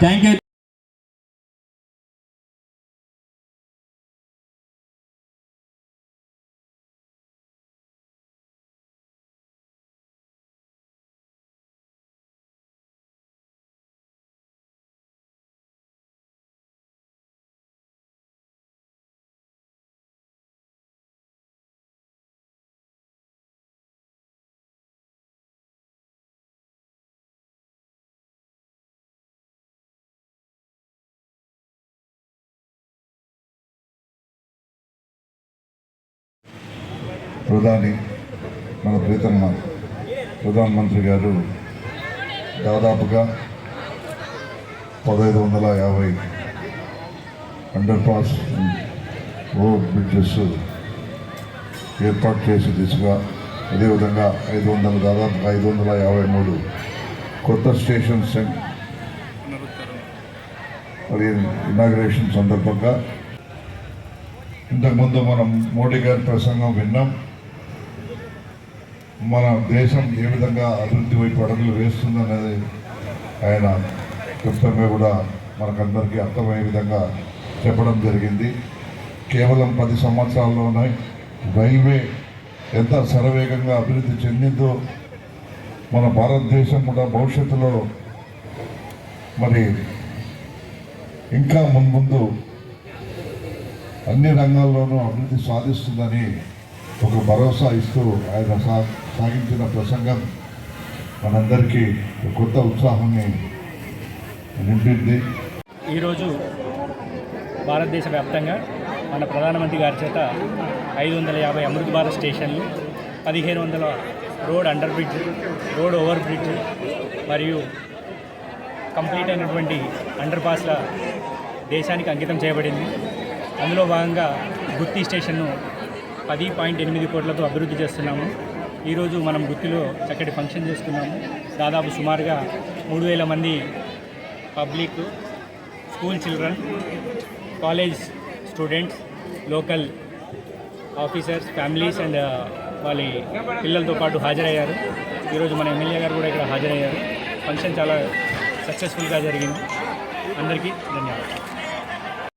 Thank you ప్రధాని మన ప్రీతమ్మ ప్రధానమంత్రి గారు దాదాపుగా పదహైదు వందల యాభై అండర్ పాస్ రోడ్ బ్రిడ్జెస్ ఏర్పాటు చేసే దిశగా అదేవిధంగా ఐదు వందల దాదాపుగా ఐదు వందల యాభై మూడు కొత్త స్టేషన్స్ మరి ఇనాగ్రేషన్ సందర్భంగా. ఇంతకుముందు మనం మోడీ గారి ప్రసంగం విన్నాం. మన దేశం ఏ విధంగా అభివృద్ధి వైపు అడుగులు వేస్తుందనేది ఆయన క్లుప్తంగా కూడా మనకందరికీ అర్థమయ్యే విధంగా చెప్పడం జరిగింది. కేవలం పది సంవత్సరాల్లోనే రైల్వే ఎంత శరవేగంగా అభివృద్ధి చెందిందో మన భారతదేశం కూడా భవిష్యత్తులో మరి ఇంకా మున్ముందు అన్ని రంగాల్లోనూ అభివృద్ధి సాధిస్తుందని ఒక భరోసా ఇస్తూ ఆయన సా సాగించిన ప్రసంగం మనందరికీ కొత్త ఉత్సాహాన్ని నింపింది. ఈరోజు భారతదేశ వ్యాప్తంగా మన ప్రధానమంత్రి గారి చేత ఐదు వందల యాభై అమృత్ భారత్ స్టేషన్లు పదిహేను వందల road under bridge road over bridge మరియు కంప్లీట్ అయినటువంటి అండర్ పాస్ల దేశానికి అంకితం చేయబడింది. అందులో భాగంగా గుత్తి స్టేషన్ను పది పాయింట్ ఎనిమిది కోట్లతో అభివృద్ధి చేస్తున్నాము. ఈరోజు మనం గుత్తిలో చక్కటి ఫంక్షన్ చేసుకున్నాము. దాదాపు సుమారుగా మూడు వేల మంది public school children college students local officers families and వాళ్ళ పిల్లలతో పాటు హాజరయ్యారు. ఈరోజు మన ఎమ్మెల్యే గారు కూడా ఇక్కడ హాజరయ్యారు. ఫంక్షన్ చాలా సక్సెస్ఫుల్గా జరిగింది. అందరికీ ధన్యవాదాలు.